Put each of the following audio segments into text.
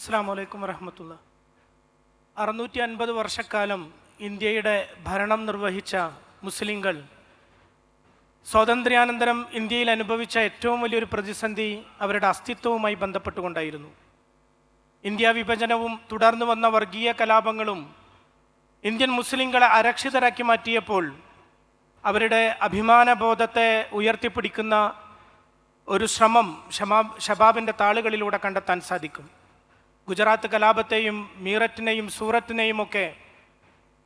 അസ്സാം വലൈക്കും വരഹമത്തുള്ള അറുന്നൂറ്റി അൻപത് വർഷക്കാലം ഇന്ത്യയുടെ ഭരണം നിർവഹിച്ച മുസ്ലിങ്ങൾ സ്വാതന്ത്ര്യാനന്തരം ഇന്ത്യയിൽ അനുഭവിച്ച ഏറ്റവും വലിയൊരു പ്രതിസന്ധി അവരുടെ അസ്തിത്വവുമായി ബന്ധപ്പെട്ടുകൊണ്ടായിരുന്നു. ഇന്ത്യ വിഭജനവും തുടർന്നു വന്ന വർഗീയ കലാപങ്ങളും ഇന്ത്യൻ മുസ്ലിങ്ങളെ അരക്ഷിതരാക്കി മാറ്റിയപ്പോൾ അവരുടെ അഭിമാനബോധത്തെ ഉയർത്തിപ്പിടിക്കുന്ന ഒരു ശ്രമം ഷമാബ് ഷബാബിന്റെ താളുകളിലൂടെ കണ്ടെത്താൻ സാധിക്കും. ഗുജറാത്ത് കലാപത്തെയും മീററ്റിനെയും സൂറത്തിനെയും ഒക്കെ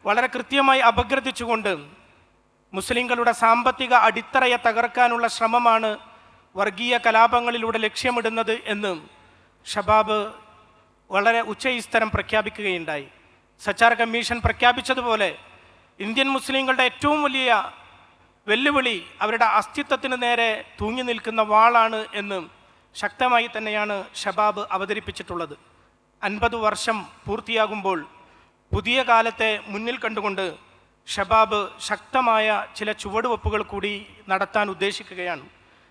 വളരെ കൃത്യമായി അപഗ്രഥിച്ചുകൊണ്ട് മുസ്ലിങ്ങളുടെ സാമ്പത്തിക അടിത്തറയെ തകർക്കാനുള്ള ശ്രമമാണ് വർഗീയ കലാപങ്ങളിലൂടെ ലക്ഷ്യമിടുന്നത് എന്ന് ഷബാബ് വളരെ ഉച്ചയിസ്തരം പ്രഖ്യാപിക്കുകയുണ്ടായി. സച്ചാർ കമ്മീഷൻ പ്രഖ്യാപിച്ചതുപോലെ ഇന്ത്യൻ മുസ്ലിങ്ങളുടെ ഏറ്റവും വലിയ വെല്ലുവിളി അവരുടെ അസ്തിത്വത്തിന് നേരെ തൂങ്ങി നിൽക്കുന്ന വാളാണ് എന്ന് ശക്തമായി തന്നെയാണ് ഷബാബ് അവതരിപ്പിച്ചിട്ടുള്ളത്. അൻപത് വർഷം പൂർത്തിയാകുമ്പോൾ പുതിയ കാലത്തെ മുന്നിൽ കണ്ടുകൊണ്ട് ഷബാബ് ശക്തമായ ചില ചുവടുവെപ്പുകൾ കൂടി നടത്താൻ ഉദ്ദേശിക്കുകയാണ്.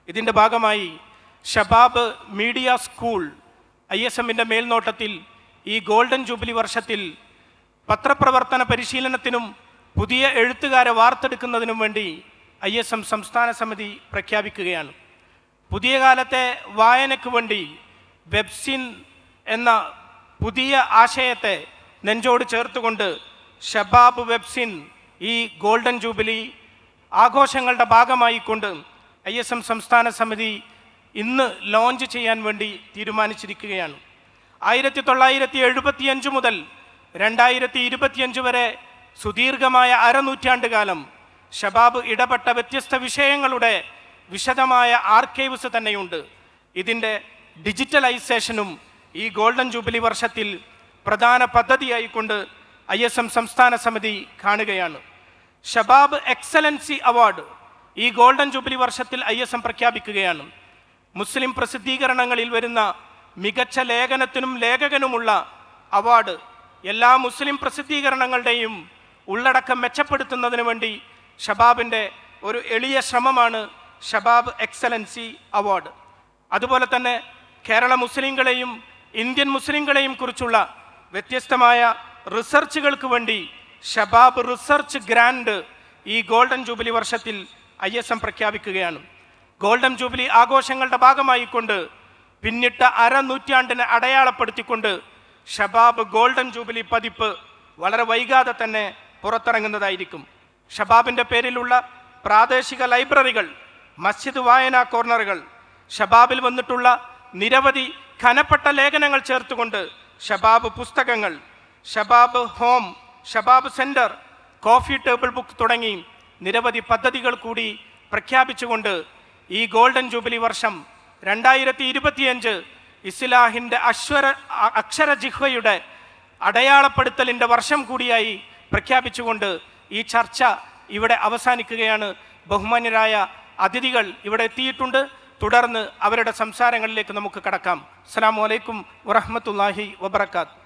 ഇതിന്റെ ഭാഗമായി Shabab media school I S എമ്മിന്റെ മേൽനോട്ടത്തിൽ ഈ ഗോൾഡൻ ജൂബിലി വർഷത്തിൽ പത്രപ്രവർത്തന പരിശീലനത്തിനും പുതിയ എഴുത്തുകാരെ വാർത്തെടുക്കുന്നതിനും വേണ്ടി ഐ എസ് എം സംസ്ഥാന സമിതി പ്രഖ്യാപിക്കുകയാണ്. പുതിയ കാലത്തെ വായനയ്ക്ക് വേണ്ടി വെബ്സിൻ എന്ന പുതിയ ആശയത്തെ നെഞ്ചോട് ചേർത്തുകൊണ്ട് ഷബാബ് വെബ്സിൻ ഈ ഗോൾഡൻ ജൂബിലി ആഘോഷങ്ങളുടെ ഭാഗമായി കൊണ്ട് ഐ എസ് എം സംസ്ഥാന സമിതി ഇന്ന് ലോഞ്ച് ചെയ്യാൻ വേണ്ടി തീരുമാനിച്ചിരിക്കുകയാണ്. ആയിരത്തി തൊള്ളായിരത്തി എഴുപത്തിയഞ്ച് മുതൽ രണ്ടായിരത്തി ഇരുപത്തിയഞ്ച് വരെ സുദീർഘമായ അരനൂറ്റാണ്ട് കാലം ഷബാബ് ഇടപെട്ട വ്യത്യസ്ത വിഷയങ്ങളുടെ വിശദമായ ആർക്കൈവ്സ് തന്നെയുണ്ട്. ഇതിന്റെ ഡിജിറ്റലൈസേഷനും ഈ ഗോൾഡൻ ജൂബിലി വർഷത്തിൽ പ്രധാന പദ്ധതിയായിക്കൊണ്ട് ഐ എസ് എം സംസ്ഥാന സമിതി കാണുകയാണ്. ഷബാബ് എക്സലൻസി അവാർഡ് ഈ ഗോൾഡൻ ജൂബിലി വർഷത്തിൽ ഐ എസ് എം പ്രഖ്യാപിക്കുകയാണ്. മുസ്ലിം പ്രസിദ്ധീകരണങ്ങളിൽ വരുന്ന മികച്ച ലേഖനത്തിനും ലേഖകനുമുള്ള അവാർഡ് എല്ലാ മുസ്ലിം പ്രസിദ്ധീകരണങ്ങളുടെയും ഉള്ളടക്കം മെച്ചപ്പെടുത്തുന്നതിന് വേണ്ടി ഷബാബിന്റെ ഒരു എളിയ ശ്രമമാണ് ഷബാബ് എക്സലൻസി അവാർഡ്. അതുപോലെ തന്നെ കേരള മുസ്ലിങ്ങളെയും ഇന്ത്യൻ മുസ്ലിങ്ങളെയും കുറിച്ചുള്ള വ്യത്യസ്തമായ റിസർച്ചുകൾക്ക് വേണ്ടി ഷബാബ് റിസർച്ച് ഗ്രാൻഡ് ഈ ഗോൾഡൻ ജൂബിലി വർഷത്തിൽ ഐ എസ് എം പ്രഖ്യാപിക്കുകയാണ്. ഗോൾഡൻ ജൂബിലി ആഘോഷങ്ങളുടെ ഭാഗമായിക്കൊണ്ട് പിന്നിട്ട അരനൂറ്റാണ്ടിനെ അടയാളപ്പെടുത്തിക്കൊണ്ട് ഷബാബ് ഗോൾഡൻ ജൂബിലി പതിപ്പ് വളരെ വൈകാതെ തന്നെ പുറത്തിറങ്ങുന്നതായിരിക്കും. ഷബാബിന്റെ പേരിലുള്ള പ്രാദേശിക ലൈബ്രറികൾ മസ്ജിദ് വായനാ കോർണറുകൾ ഷബാബിൽ വന്നിട്ടുള്ള നിരവധി ഖനപ്പെട്ട ലേഖനങ്ങൾ ചേർത്തുകൊണ്ട് ഷബാബ് പുസ്തകങ്ങൾ Shabab home Shabab centre coffee table book തുടങ്ങി നിരവധി പദ്ധതികൾ കൂടി പ്രഖ്യാപിച്ചുകൊണ്ട് ഈ ഗോൾഡൻ ജൂബിലി വർഷം രണ്ടായിരത്തി ഇരുപത്തിയഞ്ച് ഇസ്ലാഹിന്റെ അശ്വര അക്ഷരജിഹ്വയുടെ അക്ഷര ജിഹ്വയുടെ അടയാളപ്പെടുത്തലിന്റെ വർഷം കൂടിയായി പ്രഖ്യാപിച്ചുകൊണ്ട് ഈ ചർച്ച ഇവിടെ അവസാനിക്കുകയാണ്. ബഹുമാന്യരായ അതിഥികൾ ഇവിടെ എത്തിയിട്ടുണ്ട്. തുടർന്ന് അവരുടെ സംസാരങ്ങളിലേക്ക് നമുക്ക് കടക്കാം. അസ്സാം വലൈക്കും വറഹമത്തല്ലാഹി വബർക്കാത്ത്